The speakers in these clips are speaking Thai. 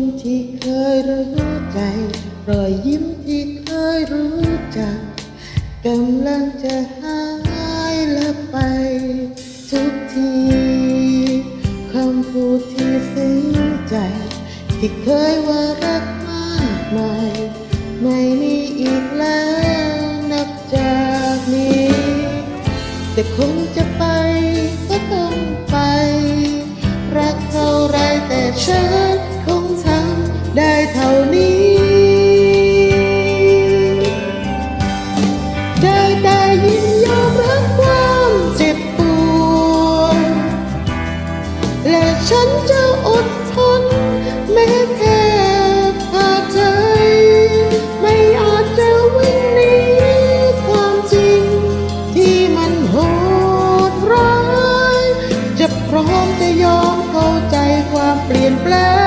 นที่เคยรู้ใจ รอยยิ้มที่เคยรู้จักกำลังจะหายละไป ทุกทีคำพูดที่ซึ้งใจ ที่เคยว่ารักมากมายไม่มีอีกแล้วนับจากนี้ แต่คงจะ และฉันจะอดทนแม้แค่ขาใจ ไม่อาจจะวิ่งหนีความจริง ที่มันโหดร้าย จะพร้อมจะยอมเข้าใจความเปลี่ยนแปลง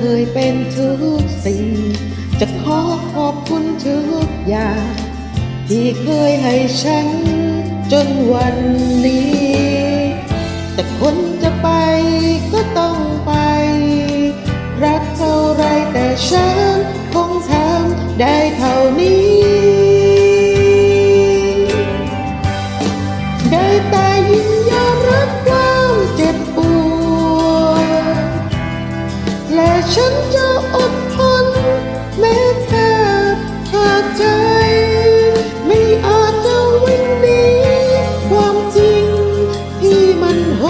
เคยเป็นทุกสิ่ง จะขอขอบคุณทุกอย่าง ที่เคยให้ฉัน จนวันนี้ แต่คนจะไปก็ต้องไป รักเท่าไรแต่ฉันคงทำได้เท่านี้ ได้แต่ยินยอมรับควา ฉันจะอดทนแม้แทบขาดใจ ไม่อาจจะวิ่งหนีความจริงที่มันโห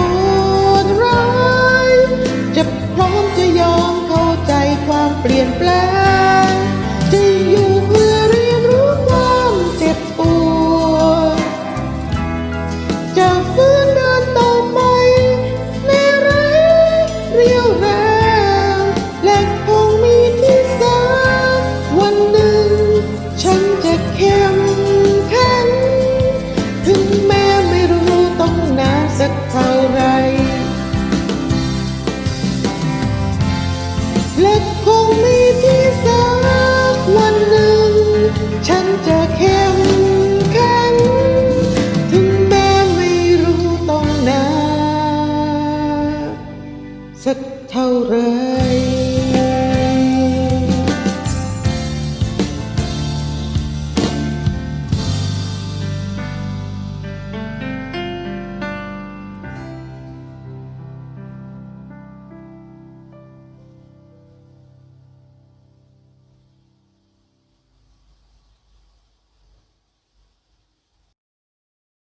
ดร้ายจะพร้อมจะยอมเข้าใจความเปลี่ยนแปลง เข้มข็งถึงแม้ไม่รู้ต้องนานสักเท่าไร และคงมีทีสักวันหนึ่ง ฉันจะเข้มข็งถึงแม้ไม่รู้ต้องนานสักเท่าไร